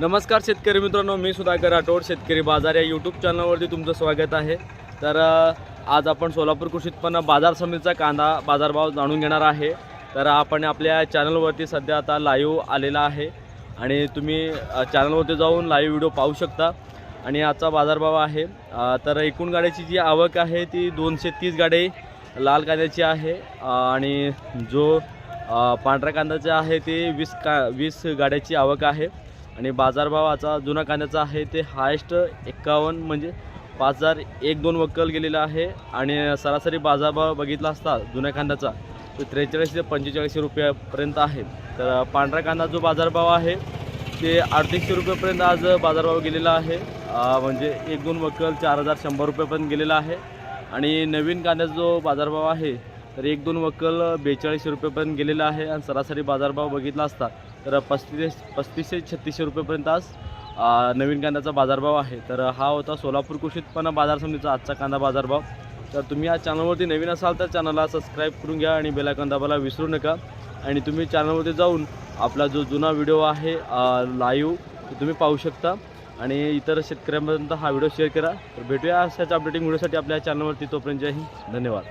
नमस्कार शेतकरी मित्रांनो मी सुधाकर राठोड शेतकरी बाजार या यूट्यूब चॅनलवरती तुमचं स्वागत आहे. तर आज आपण सोलापूर कृषी उत्पन्न बाजार समितीचा कांदा बाजारभाव जाणून घेणार आहे. तर आपण आपल्या चॅनलवरती सध्या आता लाईव्ह आलेला आहे. आणि तुम्ही चॅनलवरती जाऊन लाईव्ह व्हिडिओ पाहू शकता. आणि आजचा बाजारभाव आहे तर एकूण गाड्याची जी आवक आहे ती दोनशे तीस गाडी लाल कांद्याची आहे. आणि जो पांढऱ्या कांद्याचा आहे ते वीस का वीस गाड्याची आवक आहे. आणि बाजारभावाचा जुना कांद्याचा आहे ते हायस्ट एक्कावन्न म्हणजे पाच हजार एक दोन वक्कल गेलेला आहे. आणि सरासरी बाजारभाव बघितला असता जुन्या कांद्याचा तो त्रेचाळीस ते पंचेचाळीसशे रुपयापर्यंत आहे. तर पांढरा कांदा जो बाजारभाव आहे ते अडतीसशे रुपयेपर्यंत आज बाजारभाव गेलेला आहे. म्हणजे एक दोन वक्कल चार हजार शंभर रुपयेपर्यंत गेलेला आहे. आणि नवीन कांद्याचा जो बाजारभाव आहे तर एक दोन वक्कल बेचाळीसशे रुपयेपर्यंत गेलेला आहे. आणि सरासरी बाजारभाव बघितला असता तर पस्तीस पस्तीसशे छत्तीसशे रुपयेपर्यंत आज नवीन कांद्याचा बाजारभाव आहे. तर हा होता सोलापूर कृषी उत्पन्न बाजार समितीचा आजचा कांदा बाजारभाव. तर तुम्ही या चॅनलवरती नवीन असाल तर चॅनलला सबस्क्राईब करून घ्या आणि बेलायकन दाबायला विसरू नका. आणि तुम्ही चॅनलवरती जाऊन आपला जो जुना व्हिडिओ आहे लाईव्ह तो तुम्ही पाहू शकता. आणि इतर शेतकऱ्यांपर्यंत हा व्हिडिओ शेअर करा. तर भेटूया अशाच अपडेटिंग व्हिडिओसाठी आपल्या चॅनलवरती. तोपर्यंत जय हिंद. धन्यवाद.